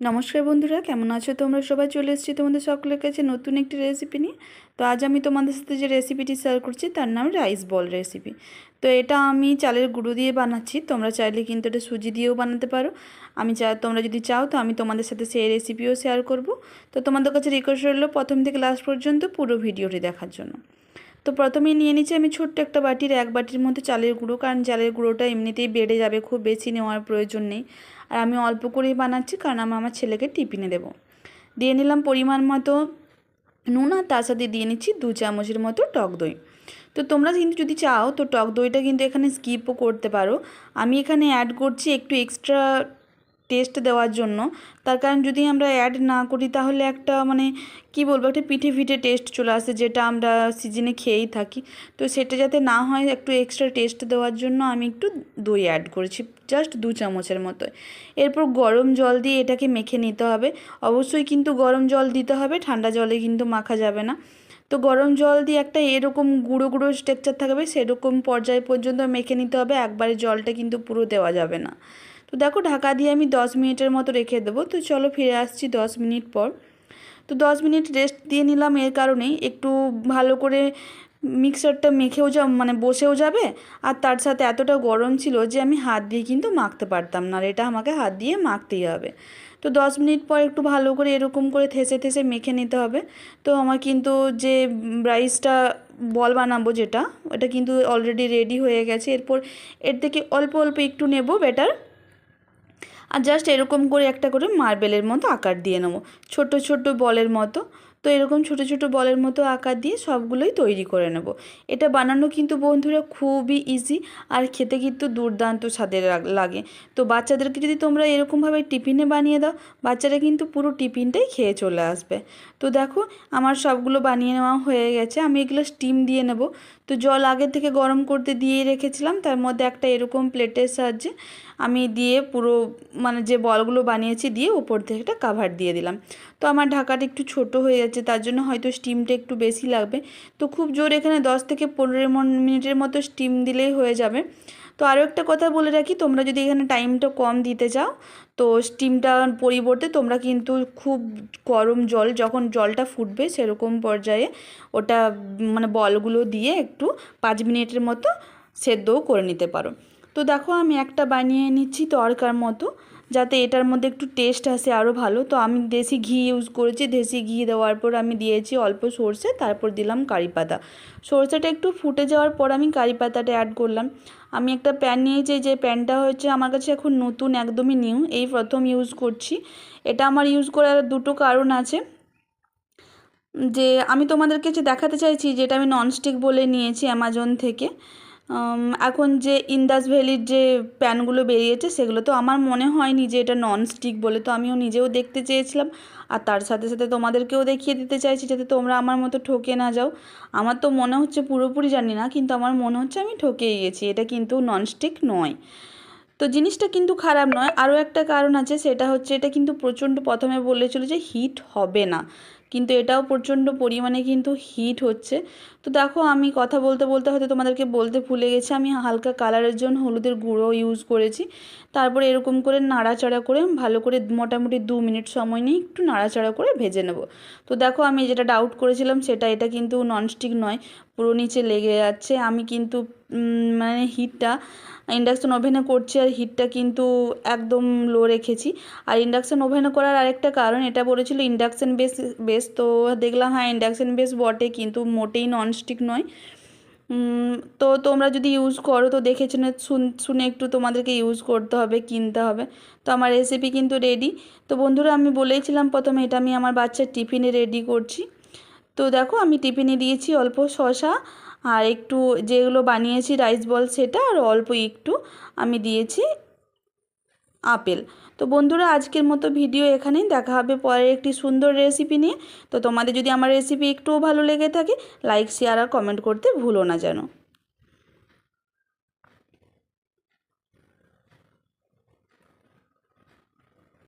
নমস্কার বন্ধুরা, কেমন আছো তোমরা? সবাই চলে এসেছি তোমাদের সকলের কাছে নতুন একটি রেসিপি নিয়ে। তো আজ আমি তোমাদের সাথে যে রেসিপিটি শেয়ার করছি, তার নাম রাইস বল রেসিপি তো এটা আমি চালের গুঁড়ো দিয়ে বানাচ্ছি, তোমরা চাইলে কিন্তু এটা সুজি দিয়েও বানাতে পারো। আমি চা, তোমরা যদি চাও, তো আমি তোমাদের সাথে সেই রেসিপিও শেয়ার করব। তো তোমাদের কাছে রিকোয়েস্ট রইল প্রথম থেকে লাস্ট পর্যন্ত পুরো ভিডিওটি দেখার জন্য। তো প্রথমেই নিয়ে নিচ্ছি আমি ছোট্ট একটা বাটির, এক বাটির মধ্যে চালের গুঁড়ো, কারণ চালের গুঁড়োটা এমনিতেই বেড়ে যাবে, খুব বেশি নেওয়ার প্রয়োজন নেই। আর আমি অল্প করেই বানাচ্ছি, কারণ আমি আমার ছেলেকে টিফিনে দেবো। দিয়ে নিলাম পরিমাণ মতো নুন, আর তার সাথে দিয়ে নিচ্ছি দু চামচের মতো টক দই। তো তোমরা কিন্তু যদি চাও, তো টক দইটা কিন্তু এখানে স্কিপও করতে পারো। আমি এখানে অ্যাড করছি একটু এক্সট্রা টেস্ট দেওয়ার জন্য। তার কারণ যদি আমরা অ্যাড না করি, তাহলে একটা মানে কি বলব, একটা পিঠে ফিঠে টেস্ট চলে আসে, যেটা আমরা সিজনে খেয়েই থাকি। তো সেটা যাতে না হয়, একটু এক্সট্রা টেস্ট দেওয়ার জন্য আমি একটু দই অ্যাড করেছি জাস্ট দু চামচের মতো এরপর গরম জল দিয়ে এটাকে মেখে নিতে হবে। অবশ্যই কিন্তু গরম জল দিতে হবে, ঠান্ডা জলে কিন্তু মাখা যাবে না। তো গরম জল দিয়ে একটা এরকম গুঁড়ো গুঁড়ো স্ট্রাকচার থাকবে, সেরকম পর্যায় পর্যন্ত মেখে নিতে হবে, একবারে জলটা কিন্তু পুরো দেওয়া যাবে না। তো দেখো ঢাকা দিয়ে আমি দশ মিনিটের মতো রেখে দেবো। তো চলো ফিরে আসছি দশ মিনিট পর। তো দশ মিনিট রেস্ট দিয়ে নিলাম এর কারণেই। একটু ভালো করে মিক্সারটা মেখেও যা মানে বসেও যাবে। আর তার সাথে এতটা গরম ছিল যে আমি হাত দিয়ে কিন্তু মাখতে পারতাম না। আর এটা আমাকে হাত দিয়ে মাখতেই হবে। তো দশ মিনিট পর একটু ভালো করে এরকম করে থেসে থেসে মেখে নিতে হবে। তো আমার কিন্তু যে রাইসটা বল বানাবো যেটা, ওটা কিন্তু অলরেডি রেডি হয়ে গেছে। এরপর এর থেকে অল্প অল্প একটু নেব বেটার আর জাস্ট এরকম করে একটা করে মার্বেলের মতো আকার দিয়ে নেব। ছোট ছোট বলের মতো। তো এরকম ছোট ছোট বলের মতো আকার দিয়ে সবগুলোই তৈরি করে নেব। এটা বানানো কিন্তু বন্ধুরা খুবই ইজি আর খেতে কিন্তু দুর্দান্ত স্বাদের লাগে। তো বাচ্চাদেরকে যদি তোমরা এরকমভাবে টিফিনে বানিয়ে দাও, বাচ্চারা কিন্তু পুরো টিফিনটাই খেয়ে চলে আসবে। তো দেখো, আমার সবগুলো বানিয়ে নেওয়া হয়ে গেছে। আমি এগুলো স্টিম দিয়ে নেব। তো জল আগে থেকে গরম করতে দিয়ে রেখেছিলাম। তার মধ্যে একটা এরকম প্লেটের সাহায্যে আমি দিয়ে পুরো মানে যে বলগুলো বানিয়েছি, দিয়ে উপর থেকে একটা কাভার দিয়ে দিলাম। তো আমার ঢাকাটা একটু ছোট হয়ে যাচ্ছে তার জন্য হয়তো স্টিমটা একটু বেশি লাগবে। তো খুব জোর এখানে দশ থেকে পনেরো মিনিটের মতো স্টিম দিলেই হয়ে যাবে। তো আরও একটা কথা বলে রাখি, তোমরা যদি এখানে টাইমটা কম দিতে চাও, তো স্টিমটার পরিবর্তে তোমরা কিন্তু খুব গরম জল, যখন জলটা ফুটবে সেরকম পর্যায়ে ওটা মানে বলগুলো দিয়ে একটু পাঁচ মিনিটের মতো সেদ্ধও করে নিতে পারো। তো দেখো আমি একটা বানিয়ে নিচ্ছি তরকার মতো। যাতে এটার মধ্যে একটু টেস্ট আসে আরও ভালো। তো আমি দেশি ঘি ইউজ করেছি, দেশি ঘি দেওয়ার পর আমি দিয়েছি অল্প সর্ষে, তারপর দিলাম কারি পাতা। সর্ষেটা একটু ফুটে যাওয়ার পর আমি কারি পাতাটা অ্যাড করলাম। আমি একটা প্যান নিয়েছি, যে প্যানটা হচ্ছে আমার কাছে এখন নতুন, একদমই নিউ এই প্রথম ইউজ করছি। এটা আমার ইউজ করার দুটো কারণ আছে। যে আমি তোমাদেরকে যে দেখাতে চাইছি, যেটা আমি ননস্টিক বলে নিয়েছি অ্যামাজন থেকে এখন যে ইন্দাস ভ্যালির যে প্যানগুলো বেরিয়েছে, সেগুলো তো আমার মনে হয়নি যে এটা ননস্টিক বলে, তো আমিও নিজেও দেখতে চেয়েছিলাম। আর তার সাথে সাথে তোমাদেরকেও দেখিয়ে দিতে চাইছি যাতে তোমরা আমার মতো ঠকে না যাও। আমার তো মনে হচ্ছে পুরোপুরি জানি না, কিন্তু আমার মনে হচ্ছে আমি ঠকেই গেছি। এটা কিন্তু ননস্টিক নয়। তো জিনিসটা কিন্তু খারাপ নয়। আরও একটা কারণ আছে, সেটা হচ্ছে এটা কিন্তু প্রচণ্ড প্রথমে বলেছিল যে হিট হবে না। কিন্তু এটাও প্রচণ্ড পরিমাণে কিন্তু হিট হচ্ছে। তো দেখো আমি কথা বলতে বলতে হয়তো তোমাদেরকে বলতে ভুলে গেছি, আমি হালকা কালারের জন্য হলুদের গুঁড়ো ইউজ করেছি। তারপরে এরকম করে নাড়াচাড়া করে ভালো করে মোটামুটি দু মিনিট সময় নিয়ে একটু নাড়াচাড়া করে ভেজে নেব। তো দেখো আমি যেটা ডাউট করেছিলাম সেটা এটা কিন্তু ননস্টিক নয়। পুরো নিচে লেগে যাচ্ছে। আমি কিন্তু মানে হিটটা, ইন্ডাকশান ওভেনে করছি আর হিটটা কিন্তু একদম লো রেখেছি। আর ইন্ডাকশান ওভেনে করার আরেকটা কারণ, এটা বলেছিল ইন্ডাকশান বেস বেস তো দেখলাম হ্যাঁ ইন্ডাকশান বেস বটে, কিন্তু মোটেই ননস্টিক নয়। তো তোমরা যদি ইউজ করো, তো দেখে শুনে শুনে একটু তোমাদেরকে ইউজ করতে হবে, কিনতে হবে। তো আমার রেসিপি কিন্তু রেডি তো বন্ধুরা, আমি বলেইছিলাম প্রথমে, এটা আমি আমার বাচ্চার টিফিনে রেডি করছি। তো দেখো আমি টিফিনে দিয়েছি অল্প শশা আর একটু যেগুলো বানিয়েছি রাইস বল সেটা আর অল্প একটু আমি দিয়েছি আপেল। তো বন্ধুরা আজকের মতো ভিডিও এখানেই দেখা হবে পরের একটি সুন্দর রেসিপি নিয়ে। তো তোমাদের যদি আমার রেসিপি একটুও ভালো লেগে থাকে লাইক শেয়ার আর কমেন্ট করতে ভুলো না যেন।